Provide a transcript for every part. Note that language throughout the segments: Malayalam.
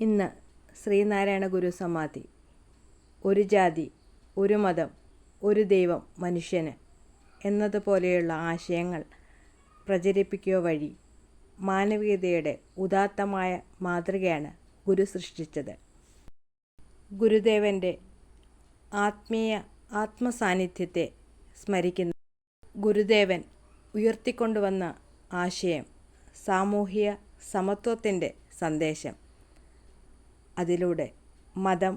ഇന്ന് ശ്രീനാരായണ ഗുരു സമാധി. ഒരു ജാതി ഒരു മതം ഒരു ദൈവം മനുഷ്യന് എന്നതുപോലെയുള്ള ആശയങ്ങൾ പ്രചരിപ്പിക്കുക വഴി മാനവികതയുടെ ഉദാത്തമായ മാതൃകയാണ് ഗുരു സൃഷ്ടിച്ചത്. ഗുരുദേവന്റെ ആത്മീയ ആത്മസാന്നിധ്യത്തെ സ്മരിക്കുന്ന ഗുരുദേവൻ ഉയർത്തിക്കൊണ്ടുവന്ന ആശയം സാമൂഹിക സമത്വത്തിന്റെ സന്ദേശം. അതിലൂടെ മതം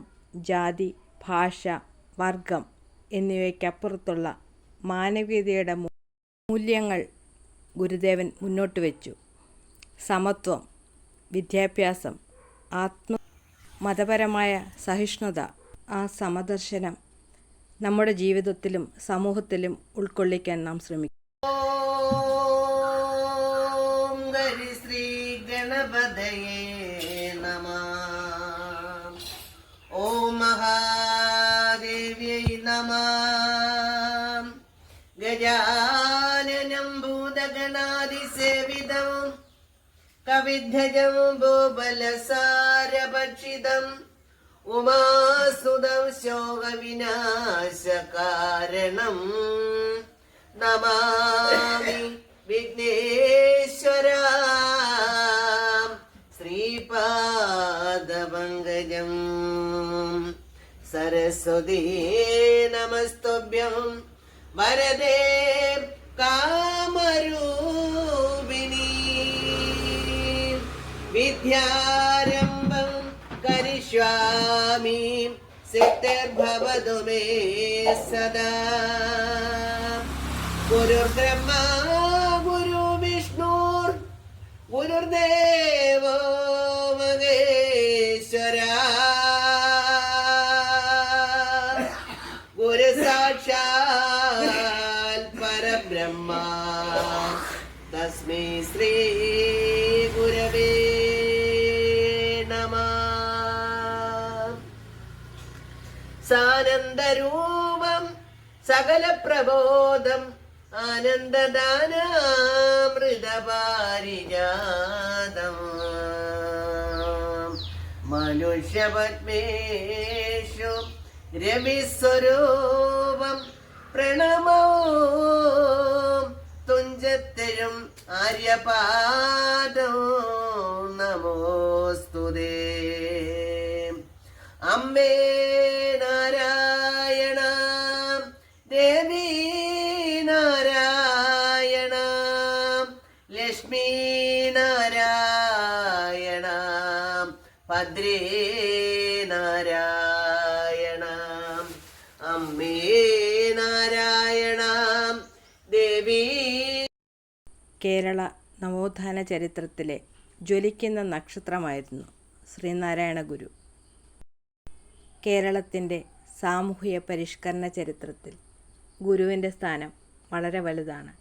ജാതി ഭാഷ വർഗം എന്നിവയ്ക്കപ്പുറത്തുള്ള മാനവികതയുടെ മൂല്യങ്ങൾ ഗുരുദേവൻ മുന്നോട്ട് വെച്ചു. സമത്വം വിദ്യാഭ്യാസം ആത്മ മതപരമായ സഹിഷ്ണുത ആ സമദർശനം നമ്മുടെ ജീവിതത്തിലും സമൂഹത്തിലും ഉൾക്കൊള്ളിക്കാൻ നാം ശ്രമിക്കും. ശ്രീ ഗണപതയേ. ഗജാനനം ഭൂതഗണാതിസേവിതം കവിധ്വജം ഭൂബലസാരഭക്ഷിതം ഉമാസുതം ശോകവിനാശകാരണം. നമാമി വിഘ്നേശ്വര ശ്രീപാദപങ്കജം. സരസ്വതീ നമസ്തുഭ്യം. വരദേ കാമരൂപിണി. വിദ്യാരംഭം കരിഷ്വാമി സിദ്ധിർഭവതു മേ സദാ. ഗുരുർബ്രഹ്മ ഗുരു വിഷ്ണുർ ഗുരുർദേവോ സാനന്ദരൂപം സകല പ്രബോധം ആനന്ദദാനാമൃതപാരിജാതം. മനുഷ്യപത്മേഷു രവിസ്വരൂപം പ്രണമോ തുഞ്ചത്തിലും ആര്യപാദോ. നമോസ്തുതേ അമ്മേ നാരായണ ദേവി നാരായണ ലക്ഷ്മി നാരായണ ഭദ്രേ നാരായണ. അമ്മേ നാരായണ ദേവി കേരള നവോത്ഥാന ചരിത്രത്തിലെ ജ്വലിക്കുന്ന നക്ഷത്രമായിരുന്നു ശ്രീനാരായണ ഗുരു. കേരളത്തിന്റെ സാമൂഹിക പരിഷ്കരണ ചരിത്രത്തിൽ ഗുരുവിന്റെ സ്ഥാനം വളരെ വലുതാണ്.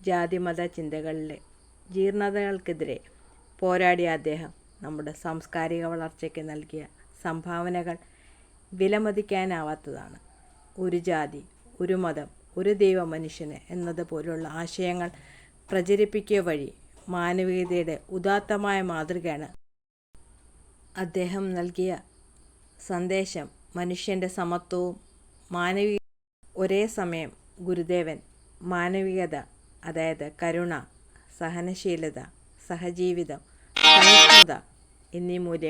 ജാതിമത ചിന്തകളിലെ ജീർണതകൾക്കെതിരെ പോരാടിയ അദ്ദേഹം നമ്മുടെ സാംസ്കാരിക വളർച്ചയ്ക്ക് നൽകിയ സംഭാവനകൾ വിലമതിക്കാനാവാത്തതാണ്. ഒരു ജാതി ഒരു മതം ഒരു ദൈവ മനുഷ്യന് എന്നതുപോലുള്ള ആശയങ്ങൾ പ്രചരിപ്പിക്കുക വഴി മാനവികതയുടെ ഉദാത്തമായ മാതൃകയാണ്. അദ്ദേഹം നൽകിയ സന്ദേശം മനുഷ്യന്റെ സമത്വവും മാനവിക ഒരേ സമയം ഗുരുദേവൻ മാനവികത അതായത് കരുണ സഹനശീലത സഹജീവിതം സഹിഷ്ണുത എന്നീ മൂല്യങ്ങൾ